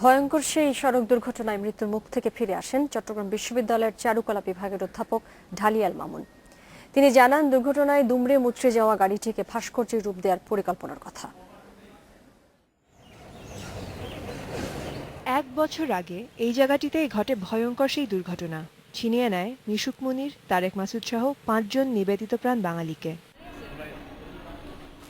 ভয়ঙ্কর সেই সড়ক দুর্ঘটনায় মৃত্যুর মুখ থেকে ফিরে আসেন চট্টগ্রাম বিশ্ববিদ্যালয়ের চারুকলা বিভাগের অধ্যাপক ঢালিয়াল মামুন। তিনি জানান, দুর্ঘটনায় দুমড়ে মুচড়ে যাওয়া গাড়িটিকে ভাস্কর্যের রূপ দেওয়ার পরিকল্পনার কথা। এক বছর আগে এই জায়গাটিতেই ঘটে ভয়ঙ্কর সেই দুর্ঘটনা। ছিনিয়ে নেয় মিশুক মুনির, তারেক মাসুদ সহ পাঁচজন নিবেদিত প্রাণ বাঙালিকে।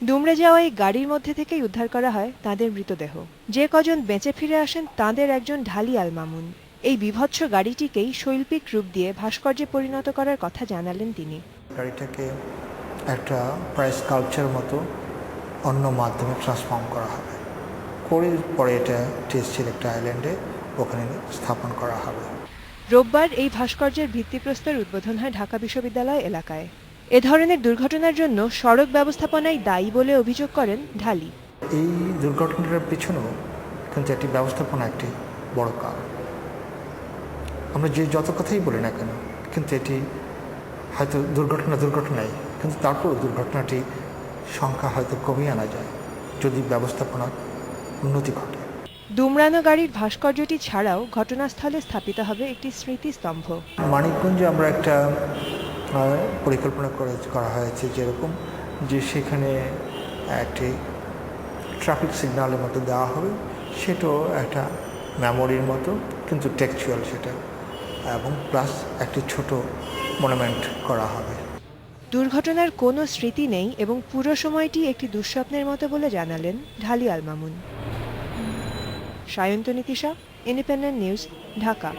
দুমড়ে যাওয়া এই গাড়ির মধ্যে থেকেই উদ্ধার করা হয় তাদের মৃতদেহ। যে কজন বেঁচে ফিরে আসেন তাদের একজন ঢালি আল মামুন। এই বিভৎস গাড়িটিকেই শৈল্পিক রূপ দিয়ে ভাস্কর্যে পরিণত করার কথা জানালেন তিনি। গাড়িটাকে একটা প্রায় স্কাল্পচার মতো অন্য মাধ্যমে ট্রান্সফর্ম করা হবে। করে পরে এটা টেস্টের একটা আইল্যান্ডে ওখানে স্থাপন করা হবে। রোববার এই ভাস্কর্যের ভিত্তিপ্রস্তর উদ্বোধন হয় ঢাকা বিশ্ববিদ্যালয় এলাকায়। এ ধরনের দুর্ঘটনার জন্য সড়ক ব্যবস্থাপনায় দায়ী বলে অভিযোগ করেন ঢালি। এই দুর্ঘটনাটার পিছনেও কিন্তু একটি ব্যবস্থাপনা একটি বড় কারণ আমরা যে যত কথাই বলি না কেন কিন্তু এটি হয়তো দুর্ঘটনা দুর্ঘটনাই কিন্তু তারপর দুর্ঘটনাটি সংখ্যা হয়তো কমিয়ে আনা যায় যদি ব্যবস্থাপনার উন্নতি ঘটে। দুমড়ানো গাড়ির ভাস্কর্যটি ছাড়াও ঘটনাস্থলে স্থাপিত হবে একটি স্মৃতিস্তম্ভ। মানিকগঞ্জে আমরা একটা পরিকল্পনা করা হয়েছে যেরকম যে সেখানে একটি ট্রাফিক সিগন্যালের মতো দেওয়া হবে, সেটাও একটা মেমোরির মতো, কিন্তু টেকচুয়াল সেটা, এবং প্লাস একটি ছোট মনুমেন্ট করা হবে। দুর্ঘটনার কোনো স্মৃতি নেই এবং পুরো সময়টি একটি দুঃস্বপ্নের মতো বলে জানালেন Dhali Al Mamun. Sayantani Tisha independent news Dhaka.